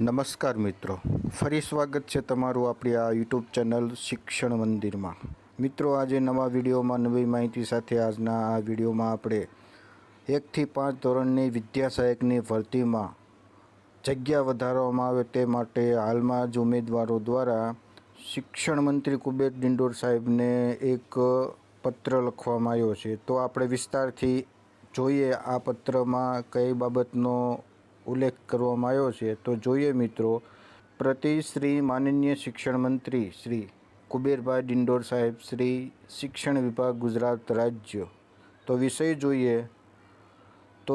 નમસ્કાર મિત્રો. ફરી સ્વાગત છે તમારું આપણી આ યુટ્યુબ ચેનલ શિક્ષણ મંદિરમાં. મિત્રો, આજે નવા વિડીયોમાં નવી માહિતી સાથે આજના આ વિડીયોમાં આપણે એકથી પાંચ ધોરણની વિદ્યા સહાયકની ભરતીમાં જગ્યા વધારવામાં આવે તે માટે હાલમાં જ ઉમેદવારો દ્વારા શિક્ષણ મંત્રી કુબેર ડિંડોર સાહેબને એક પત્ર લખવામાં આવ્યો છે. તો આપણે વિસ્તારથી જોઈએ આ પત્રમાં કઈ બાબતનો ઉલ્લેખ કરવામાં આવ્યો છે, તો જોઈએ મિત્રો, પ્રતિ શ્રી માનનીય શિક્ષણ મંત્રી શ્રી કુબેરભાઈ ડિંડોર સાહેબ, શ્રી શિક્ષણ વિભાગ ગુજરાત રાજ્ય. તો વિષય જોઈએ, તો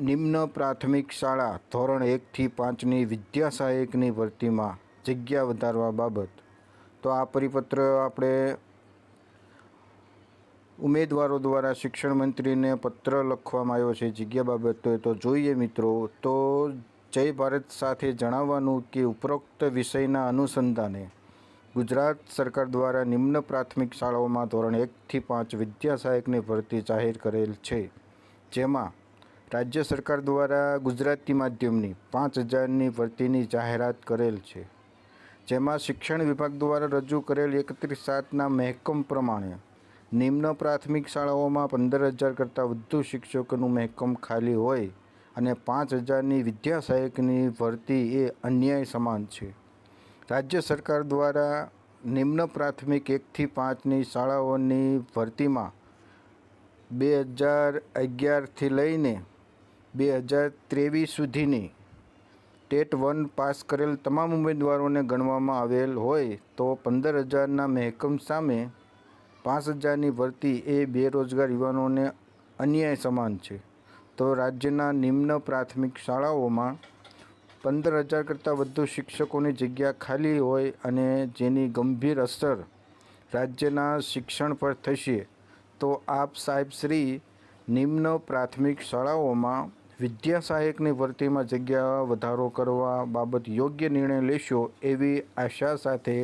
નિમ્ન પ્રાથમિક શાળા ધોરણ એકથી પાંચની વિદ્યા સહાયકની ભરતીમાં જગ્યા વધારવા બાબત. તો આ પરિપત્ર આપણે ઉમેદવારો દ્વારા શિક્ષણ મંત્રીને પત્ર લખવામાં આવ્યો છે. જગ્યા બાબતે તો જોઈએ મિત્રો, તો જય ભારત સાથે જણાવવાનું કે ઉપરોક્ત વિષયના અનુસંધાને ગુજરાત સરકાર દ્વારા નિમ્ન પ્રાથમિક શાળાઓમાં ધોરણ એકથી પાંચ વિદ્યા સહાયકની ભરતી જાહેર કરેલ છે. જેમાં રાજ્ય સરકાર દ્વારા ગુજરાતી માધ્યમની પાંચ હજારની ભરતીની જાહેરાત કરેલ છે. જેમાં શિક્ષણ વિભાગ દ્વારા રજૂ કરેલ એકત્રીસ સાતના મહેકમ પ્રમાણે નિમ્ન પ્રાથમિક શાળાઓમાં પંદર હજાર કરતાં વધુ શિક્ષકોનું મહેકમ ખાલી હોય અને પાંચ હજારની વિદ્યા સહાયકની ભરતી એ અન્યાય સમાન છે. રાજ્ય સરકાર દ્વારા નિમ્ન પ્રાથમિક એકથી પાંચની શાળાઓની ભરતીમાં બે હજાર અગિયારથી લઈને બે હજાર ત્રેવીસ સુધીની ટેટ વન પાસ કરેલ તમામ ઉમેદવારોને ગણવામાં આવેલ હોય તો પંદર હજારના મહેકમ સામે પાંચ હજારની ભરતી એ બેરોજગાર યુવાનોને અન્યાય સમાન છે. તો રાજ્યના નિમ્ન પ્રાથમિક શાળાઓમાં પંદર હજાર કરતાં વધુ શિક્ષકોની જગ્યા ખાલી હોય અને જેની ગંભીર અસર રાજ્યના શિક્ષણ પર થશે, તો આપ સાહેબ શ્રી નિમ્ન પ્રાથમિક શાળાઓમાં વિદ્યા સહાયકની ભરતીમાં જગ્યા વધારો કરવા બાબત યોગ્ય નિર્ણય લેશો એવી આશા સાથે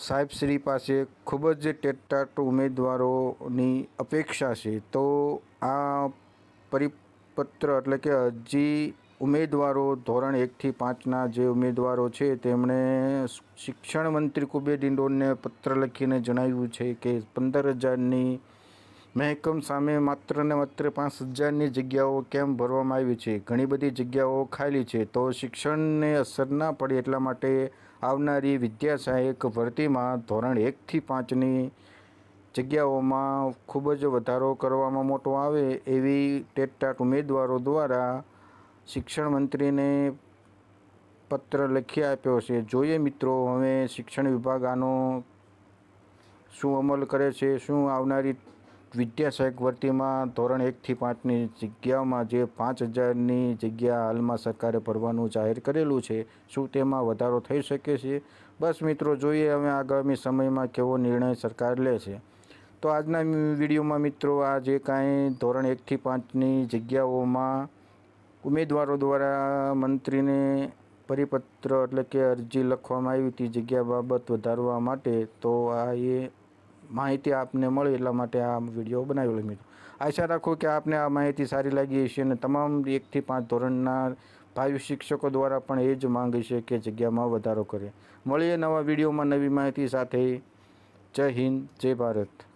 સાહેબશ્રી પાસે ખૂબ જ ટેટાટ ઉમેદવારોની અપેક્ષા છે. તો આ પરિપત્ર એટલે કે હજી ઉમેદવારો, ધોરણ એકથી પાંચના જે ઉમેદવારો છે, તેમણે શિક્ષણ મંત્રી કુબેર ડિંડોરને પત્ર લખીને જણાવ્યું છે કે પંદર હજારની મહેકમ સામે માત્ર ને માત્ર પાંચ હજારની જગ્યાઓ કેમ ભરવામાં આવી છે? ઘણી બધી જગ્યાઓ ખાલી છે, તો શિક્ષણને અસર ના પડે એટલા માટે આવનારી વિદ્યા સહાયક ભરતીમાં ધોરણ એકથી પાંચની જગ્યાઓમાં ખૂબ જ વધારો કરવામાં મોટો આવે એવી ટેટટાટ ઉમેદવારો દ્વારા શિક્ષણ મંત્રીને પત્ર લખી આપ્યો છે. જોઈએ મિત્રો, હવે શિક્ષણ વિભાગ આનો શું અમલ કરે છે? શું આવનારી વિદ્યા સહાયક ભરતીમાં ધોરણ એકથી પાંચની જગ્યામાં જે પાંચ હજારની જગ્યા હાલમાં સરકારે ભરવાનું જાહેર કરેલું છે, શું તેમાં વધારો થઈ શકે છે? બસ મિત્રો, જોઈએ હવે આગામી સમયમાં કેવો નિર્ણય સરકાર લે છે. તો આજના વિડીયોમાં મિત્રો, આ જે કાંઈ ધોરણ એકથી પાંચની જગ્યાઓમાં ઉમેદવારો દ્વારા મંત્રીને પરિપત્ર એટલે કે અરજી લખવામાં આવી હતી જગ્યા બાબત વધારવા માટે, તો આ એ માહિતી આપને મળે એટલા માટે આ વીડિયો બનાવેલો મિત્રો. આશા રાખો કે આપને આ માહિતી સારી લાગી હશે અને તમામ એકથી પાંચ ધોરણના ભાવિ શિક્ષકો દ્વારા પણ એ જ માંગ છે કે જગ્યામાં વધારો કરે. મળીએ નવા વિડીયોમાં નવી માહિતી સાથે. જય હિન્દ, જય ભારત.